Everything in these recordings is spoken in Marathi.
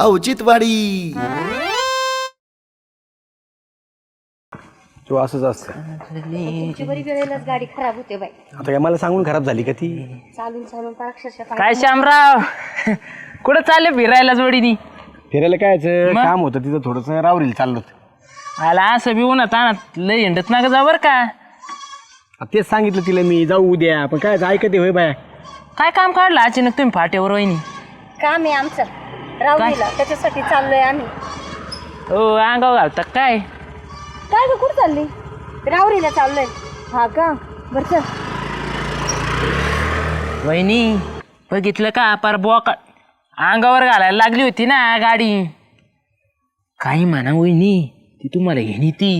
औचित्यवाडी। तो असंच असतं. तुमची बरी वेळेलाच गाडी खराब होते बाई. आता काय मला सांगून खराब झाली का ती? चालून चालून अक्षरशः पाय- काय श्यामराव? कुठं चालले फिरायला जोडीनी? फिरायला कायचं मग? काम होतं तिथं थोडंसं रावरील चाललो होतं. आला असं बी उन्हात आणत लय हिंडत ना जा बर का. आता तेच सांगितलं तिला मी जाऊ उद्या. पण काय ऐकते होय बाया. काय काम काढलं? अचानक तुम्ही फाट्यावर वहिनी. काम आहे आमचं. राहुलीला त्याच्यासाठी चाललोय आम्ही. हो अंगाव घालता काय? काय ग कुठं चालली? राहुरीला चाललोय. हा का? बरं चल. वहिनी बघितलं का? पार बोका अंगावर घालायला लागली होती ना गाडी. काही म्हणा वहिनी ती तुम्हाला घेणी ती.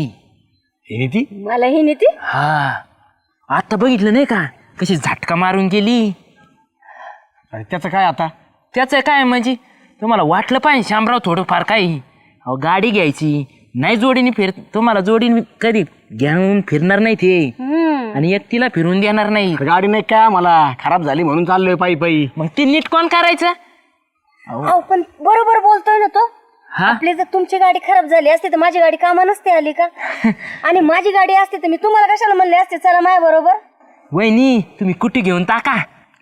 हे ती? मला ही नीती हा. आता बघितलं नाही का? कशी झटका मारून गेली. आणि त्याचं काय आता? त्याचं काय म्हणजे? तुम्हाला वाटलं पाहिजे शामराव थोडंफार काही. अहो गाडी घ्यायची. नाही जोडीने फिर तुम्हाला जोडीने कधी घेऊन फिरणार नाही ते. हम्म. आणि एकटीला फिरून देणार नाही. गाडी नाही काय मला खराब झाली म्हणून चाललोय पायी पायी. मग ती नीट कोण करायचं? अहो पण बरोबर बोलतोय ना तो. हा? आपली जर तुमची गाडी खराब झाली असती तर माझी गाडी कामा नसते आली का? आणि माझी गाडी असते तर मी तुम्हाला कशाला म्हणले असते? चला माझ्या बरोबर. वहिनी तुम्ही कुठे घेऊन टाका?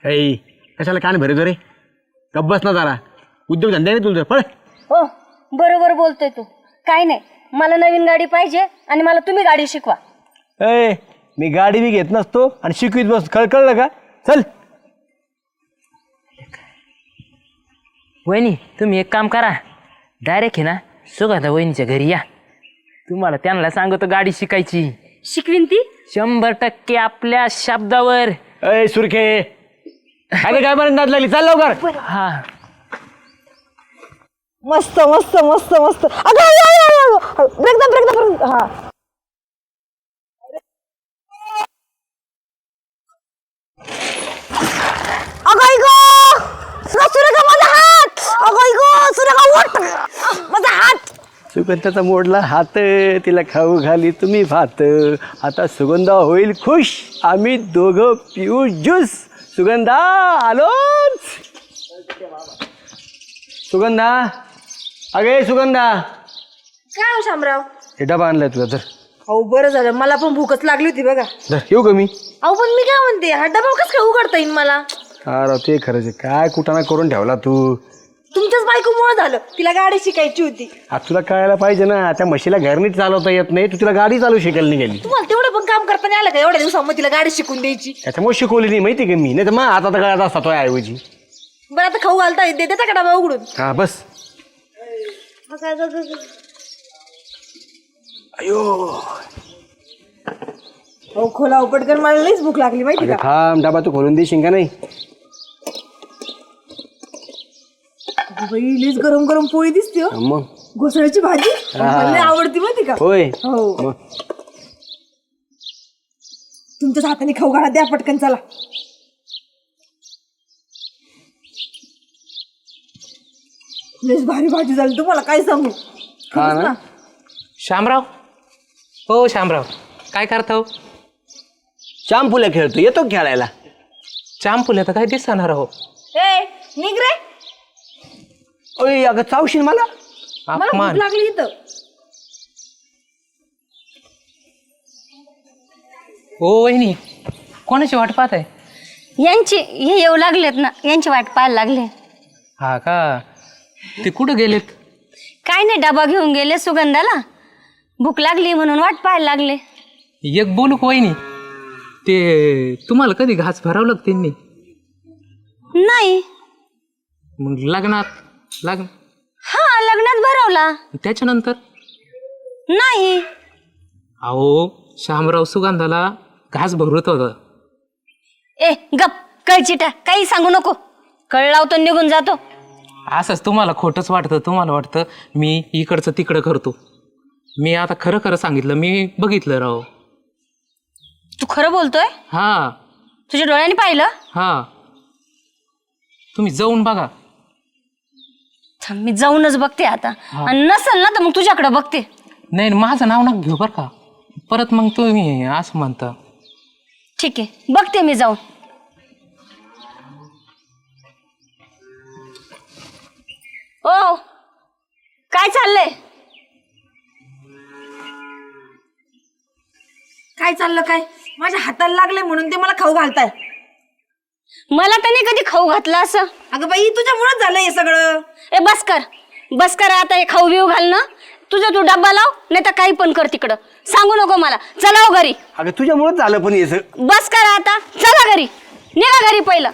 ऐ कशाला कान भरे रे? गप बस ना जरा. उद्योग धंदे नाही तुझं? पळ. हो बरोबर बोलतोय तू. काय नाही. मला नवीन गाडी पाहिजे आणि मला तुम्ही गाडी शिकवा. ए मी गाडी बी घेत नसतो आणि शिकवीत बस. कळ कळलं का? चल. वहिनी तुम्ही एक काम करा. डायरेक्ट आहे ना सुगंधा वहिनीच्या घरी या. तुम्हाला त्यांना सांगतो गाडी शिकायची. शिकवीन ती? शंभर टक्के आपल्या शब्दावर. ए सुरखे. अरे काय म्हणत नाद लागली? चाल लवकर. हा. मस्त मस्त मस्त मस्त. अगं अगं, ब्रेक दाब ब्रेक दाब ब्रेक हा. अगं आई सुरा सुरेखा माझा हात. अगं आई सुरेखा उठ. माझा हात. सुगंधाचा मोडला हात. तिला खाऊ घाली तुम्ही भात. आता सुगंधा होईल खुश. आम्ही दोघं पिऊ ज्यूस. सुगंधा आलोच. सुगंधा. अगे सुगंधा. काय हो शामराव? हे डबा आणलाय तुझा तर अहो बरं झालं. मला पण भूकच लागली होती बघा. धर येऊ का मी? अहो पण मी काय म्हणते? हा डबा कसं काय उघडता येईल मला? अरे ते खरंच आहे. काय कुटाणा करून ठेवला तू? तुमच्याच बायकोमुळे झालं. तिला गाडी शिकायची होती. आज तुला कळायला पाहिजे ना त्या म्हशीला घर नीट चालवता येत नाही तू तिला गाडी चालू शिकायला नाही गेली तुम्हाला तेवढं पण काम करता नाही आलं का? एवढ्या दिवसामध्ये तिला गाडी शिकून द्यायची. त्याच्यामुळे शिकवली नाही माहिती का मी? नाही तर मग आता तर कळत असता तो ऐवजी बरं आता खाऊ घालता येते देता का डबा उघडून? हा बस. अहो खोला पटकन मला लईच भूक लागली माहिती अगं थांब डबा तू खोलून देशील का नाही? का बाई लईच गरम गरम पोळी दिसते हो. मग? घोसळ्याची भाजी मला लई आवडती माहिती का? होय. हो. मग? तुमच्याच हाताने खाऊ घाला द्या पटकन चला. लईच भारी भाजी झाली. तुम्हाला काय सांगू? हा ना? शामराव हो शामराव काय करता हो चांपुल्या खेळतो. येतो का खेळायला? चांपुल्या तर काय दिसणार हो ए निघ रे. ओय अगं चावशील मला? मला भूक अपमान. लागली इथं. हो वहिनी कोणाची वाट पाहत आहे यांची हे येऊ लागलेत ना. यांची वाट पाहायला लागले. हा का? ते कुठं गेलेत? काय नाही डबा घेऊन गेले सुगंधाला. भूक लागली म्हणून वाट पाहायला लागले. एक बोलू का वहिनी ते तुम्हाला कधी घास भरावलं का त्यांनी? नाही. मग लग्नात लग्न? हा लग्नात भरवला. त्याच्यानंतर? नाही. अहो शामराव सुगंधाला घास भरवत होता. ए गप कळचिटा काही सांगू नको. कळ लावतो निघून जातो. असंच तुम्हाला खोटंच वाटतं तुम्हाला वाटतं मी इकडचं तिकडं करतो. मी आता खरं खरं सांगितलं मी बघितलं राव. तू खरं बोलतोय? हा. तुझ्या डोळ्याने पाहिलं? हा. तुम्ही जाऊन बघा. थांब, मी जाऊनच बघते आता. आणि नसेल ना तर मग तुझ्याकडे बघते. नाही माझं नाव नका घेऊ बरं का. परत मग तुम्ही असं म्हणता. ठीक आहे बघते मी जाऊन. ओ काय चाललंय? काय चाललं काय? माझ्या हाताला लागले म्हणून ते मला खाऊ घालताय. मला तर नाही कधी खाऊ घातलं असं. अगं बाई तुझ्यामुळेच झालं हे सगळं. ए बस कर. बस कर आता हे खाऊ बिऊ घाल ना तुझा तू डब्बा लाव नाही तर काही पण कर तिकडं. सांगू नको मला. चला हो घरी. अगं तुझ्यामुळेच झालं पण हे सगळं. बस करा आता. चला घरी. निघा घरी पहिलं.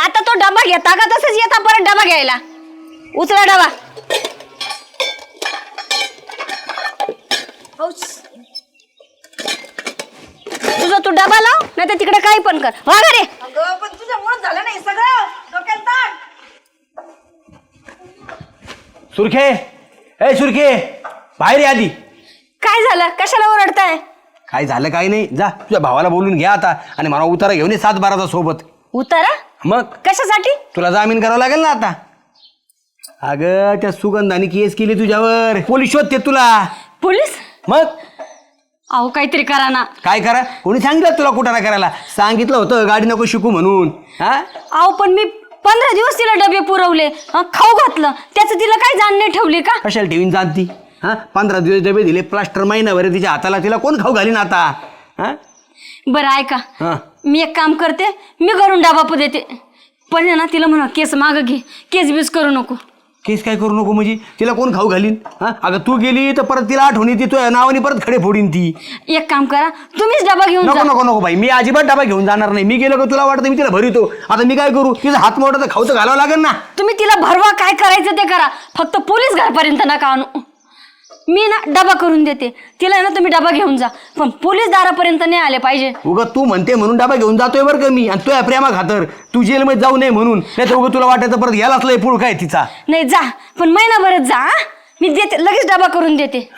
आता तो डबा घेता का? तसंच येता परत डबा घ्यायला. उचला डबा तुझा तू डबा लाव नाही तर तिकडे काही पण कर. वा घरी अगं पण तुझ्यामुळेच झालं नाही सगळं. डोक्यात ताण सुरखे ए सुरखे बाहेर ये आधी. काय झालं? कशाला ओरडताय? काय झालं काय नाही. जा तुझ्या भावाला बोलून घ्या आता आणि मला उतारा घेऊन ये सात बाराचा सोबत. उतारा? मग? कशासाठी? तुला जामीन करावं लागेल ना आता. अगं त्या सुगंधाने केस केली तुझ्यावर. पोलीस शोधते तुला. पोलीस? मग? अहो काहीतरी करा ना. काय करा? कोणी सांगितलं तुला कुठारा करायला? सांगितलं होतं गाडी नको शिकू म्हणून. हा? अहो पण मी पंधरा दिवस तिला डबे पुरवले. खाऊ घातलं. त्याचं तिला काही जाण नाही ठेवली का? कशाला ठेवीन जाणती हा? पंधरा दिवस डबे दिले प्लास्टर महिनाभर आहे तिच्या हाताला. तिला कोण खाऊ घालीन आता? हा? बरं ऐका. हा. मी एक काम करते. मी घरून डबा देते पण आहे ना तिला म्हणा केस माग घे. केस बीस करू नको. केस काय करू नको म्हणजे? तिला कोण खाऊ घालीन? हा? अगं तू गेली तर परत तिला आठवणी ती तुझ्या नावाने परत खडे फोडीन ती. एक काम करा तुम्हीच डबा घेऊन नको जा नको नको बाई मी अजिबात डबा घेऊन जाणार नाही. मी गेलो का तुला वाटतं मी तिला भरितो. आता मी काय करू? तिचा हात मोठा तर खाऊ तर घालावं लागेल ना. तुम्ही तिला भरवा काय करायचं ते करा. फक्त पोलीस घरपर्यंत नका आणू. मी ना डबा करून देते. तिला ना तुम्ही डबा घेऊन जा. पण पोलीस दारापर्यंत नाही आले पाहिजे. उगं तू म्हणते म्हणून डबा घेऊन जातोय बरं का मी आणि तुझ्या प्रेमा खातर तू जेलमध्ये जाऊ नये म्हणून. नाही तर उगं तुला वाटायचं परत यालाच लय पुळ काय तिचा. नाही जा. पण महिनाभरच जा हं? मी देते. लगेच डबा करून देते.